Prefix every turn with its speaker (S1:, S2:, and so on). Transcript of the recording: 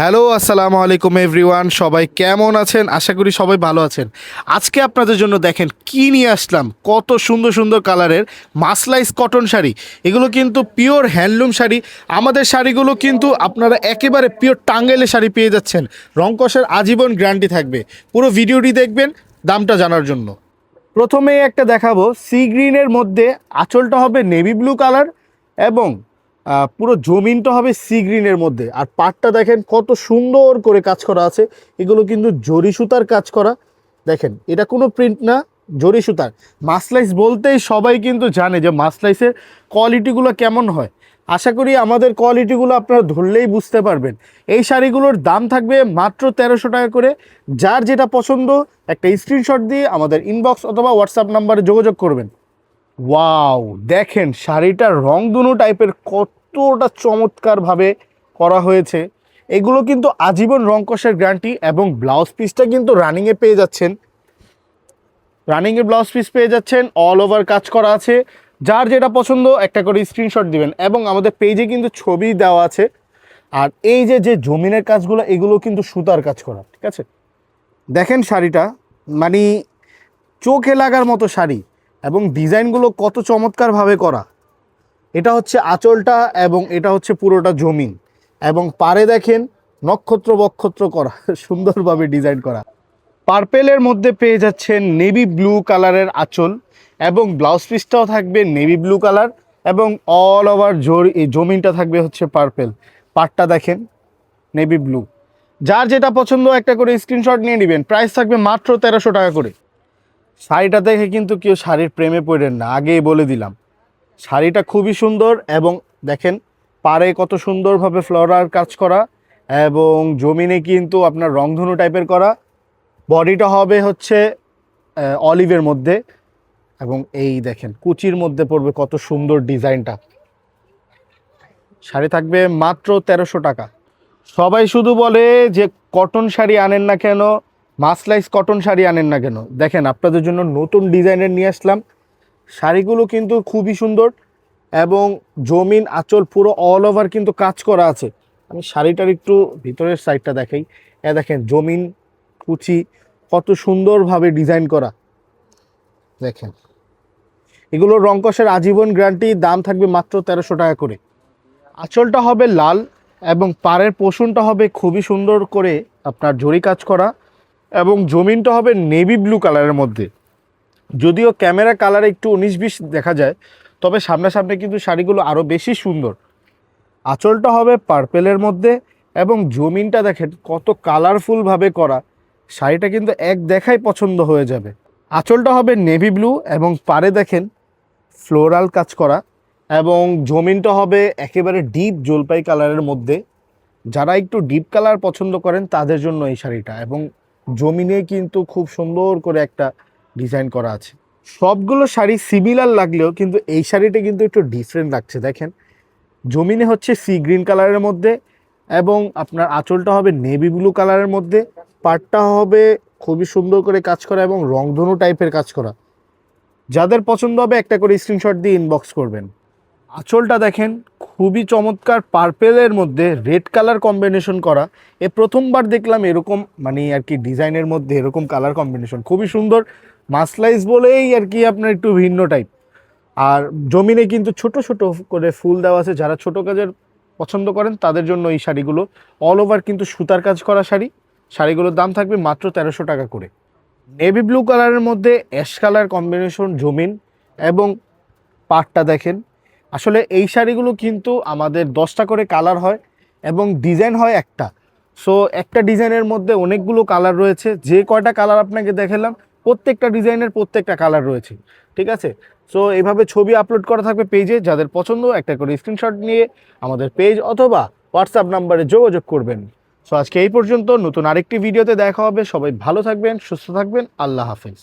S1: Hello, আসসালামু আলাইকুম everyone, সবাই কেমন আছেন? আশা করি সবাই ভালো আছেন। আজকে আপনাদের জন্য দেখেন কি নিয়ে আসলাম, কত সুন্দর সুন্দর কালারের মাসলাইস কটন শাড়ি। এগুলো কিন্তু পিওর হ্যান্ডলুম শাড়ি। আমাদের শাড়িগুলো কিন্তু আপনারা একেবারে পিওর টাঙ্গাইলের শাড়ি পেয়ে যাচ্ছেন। রংকসের আজীবন গ্যারান্টি থাকবে। পুরো ভিডিওটি দেখবেন দামটা জানার জন্য। প্রথমেই একটা দেখাবো, সি গ্রিনের মধ্যে আঁচলটা হবে নেভি ব্লু কালার এবং পুরো জমিনটা হবে সি গ্রিনের মধ্যে। আর পাটটা দেখেন কত সুন্দর করে কাজ করা আছে। এগুলো কিন্তু জরি সুতার কাজ করা। দেখেন, এটা কোনো প্রিন্ট না, জরি সুতার। মাসলাইস বলতেই সবাই কিন্তু জানে যে মাসলাইসের কোয়ালিটিগুলো কেমন হয়। আশা করি আমাদের কোয়ালিটিগুলো আপনারা ধরলেই বুঝতে পারবেন। এই শাড়িগুলোর দাম থাকবে মাত্র তেরোশো টাকা করে। যার যেটা পছন্দ, একটা স্ক্রিনশট দিয়ে আমাদের ইনবক্স অথবা হোয়াটসঅ্যাপ নাম্বারে যোগাযোগ করবেন। ওয়াও, দেখেন শাড়িটার রং দুনো টাইপের কতটা চমৎকারভাবে করা হয়েছে। এগুলো কিন্তু আজীবন রং কষের গ্যারান্টি এবং ব্লাউজ পিসটা কিন্তু রানিংয়ে পেয়ে যাচ্ছেন। রানিংয়ে ব্লাউজ পিস পেয়ে যাচ্ছেন অল ওভার কাজ করা আছে। যার যেটা পছন্দ, একটা করে স্ক্রিনশট দিবেন এবং আমাদের পেজে কিন্তু ছবি দেওয়া আছে। আর এই যে যে জমিনের কাজগুলো, এগুলো কিন্তু সুতার কাজ করা, ঠিক আছে? দেখেন শাড়িটা মানে চোখে লাগার মতো শাড়ি। এবং ডিজাইনগুলো কত চমৎকারভাবে করা। এটা হচ্ছে আঁচলটা এবং এটা হচ্ছে পুরোটা জমিন। এবং পারে দেখেন নক্ষত্র বক্ষত্র করা, সুন্দরভাবে ডিজাইন করা। পার্পেলের মধ্যে পেয়ে যাচ্ছেন নেভি ব্লু কালারের আঁচল এবং ব্লাউজ পিসটাও থাকবে নেভি ব্লু কালার এবং অল ওভার জোর এই জমিনটা থাকবে হচ্ছে পার্পেল। পাটটা দেখেন নেভি ব্লু। যার যেটা পছন্দ একটা করে স্ক্রিনশট নিয়ে নেবেন। প্রাইস থাকবে মাত্র তেরোশো টাকা করে। শাড়িটা দেখে কিন্তু কেউ শাড়ির প্রেমে পড়েন না, আগেই বলে দিলাম। শাড়িটা খুবই সুন্দর এবং দেখেন পারে কত সুন্দরভাবে ফ্লোরার কাজ করা এবং জমিনে কিন্তু আপনার রংধনু টাইপের করা। বডিটা হবে হচ্ছে অলিভের মধ্যে এবং এই দেখেন, কুচির মধ্যে পড়বে কত সুন্দর ডিজাইনটা। শাড়ি থাকবে মাত্র তেরোশো টাকা। সবাই শুধু বলে যে কটন শাড়ি আনেন না কেন মাসলাইস কটন শাড়ি আনেন না কেন? দেখেন, আপনাদের জন্য নতুন ডিজাইনের নিয়ে আসলাম। শাড়িগুলো কিন্তু খুবই সুন্দর এবং জমিন আঁচল পুরো অল ওভার কিন্তু কাজ করা আছে। আমি শাড়িটার একটু ভিতরের সাইডটা দেখাই। এ দেখেন, জমিন, কুচি, কত সুন্দরভাবে ডিজাইন করা। দেখেন, এগুলোর রংকসের আজীবন গ্যারান্টি দাম থাকবে মাত্র তেরোশো টাকা করে। আঁচলটা হবে লাল এবং পাড়ের পোষণটা হবে খুবই সুন্দর করে আপনার জরি কাজ করা। এবং জমিনটা হবে নেভি ব্লু কালারের মধ্যে। যদিও ক্যামেরা কালারে একটু উনিশ বিশ দেখা যায়, তবে সামনাসামনি কিন্তু শাড়িগুলো আরও বেশি সুন্দর। আঁচলটা হবে পার্পেলের মধ্যে এবং জমিনটা দেখেন কত কালারফুলভাবে করা। শাড়িটা কিন্তু এক দেখাই পছন্দ হয়ে যাবে। আঁচলটা হবে নেভি ব্লু এবং পারে দেখেন ফ্লোরাল কাজ করা এবং জমিনটা হবে একেবারে ডিপ জলপাই কালারের মধ্যে। যারা একটু ডিপ কালার পছন্দ করেন তাদের জন্য এই শাড়িটা এবং জমিনে কিন্তু খুব সুন্দর করে একটা ডিজাইন করা আছে। সবগুলো শাড়ি সিমিলার লাগলেও কিন্তু এই শাড়িটা কিন্তু একটু ডিফারেন্ট লাগছে, দেখেন। জমিনে হচ্ছে সি গ্রিন কালারের মধ্যে এবং আপনার আঁচলটা হবে নেভি ব্লু কালারের মধ্যে, পাটটা হবে খুবই সুন্দর করে কাজ করা এবং রংধনু টাইপের কাজ করা। যাদের পছন্দ হবে একটা করে স্ক্রিনশট দিয়ে ইনবক্স করবেন। আঁচলটা দেখেন, খুবই চমৎকার পার্পেলের মধ্যে রেড কালার কম্বিনেশন করা। এ প্রথমবার দেখলাম এরকম মানে আর কি ডিজাইনের মধ্যে এরকম কালার কম্বিনেশন খুবই সুন্দর মাসলাইজ বলেই আর কি আপনার একটু ভিন্ন টাইপ আর জমিনে কিন্তু ছোট ছোট করে ফুল দেওয়া আছে, যারা ছোট কাজের পছন্দ করেন, তাদের জন্য এই শাড়িগুলো। অল ওভার কিন্তু সুতার কাজ করা শাড়ি। শাড়িগুলোর দাম থাকবে মাত্র তেরোশো টাকা করে। নেভি ব্লু কালারের মধ্যে অ্যাশ কালার কম্বিনেশন জমিন এবং পাটটা দেখেন আসলে এই শাড়িগুলো কিন্তু আমাদের দশটা করে কালার হয় এবং ডিজাইন হয় একটা। সো একটা ডিজাইনের মধ্যে অনেকগুলো কালার রয়েছে। যে কয়টা কালার আপনাকে দেখালাম, প্রত্যেকটা ডিজাইনের প্রত্যেকটা কালার রয়েছে। ঠিক আছে? সো এইভাবে ছবি আপলোড করা থাকবে পেজে যাদের পছন্দ, একটা করে স্ক্রিনশট নিয়ে আমাদের পেজ অথবা হোয়াটসঅ্যাপ নাম্বারে যোগাযোগ করবেন। সো আজকে এই পর্যন্ত। নতুন আরেকটি ভিডিওতে দেখা হবে। সবাই ভালো থাকবেন, সুস্থ থাকবেন। আল্লাহ হাফেজ।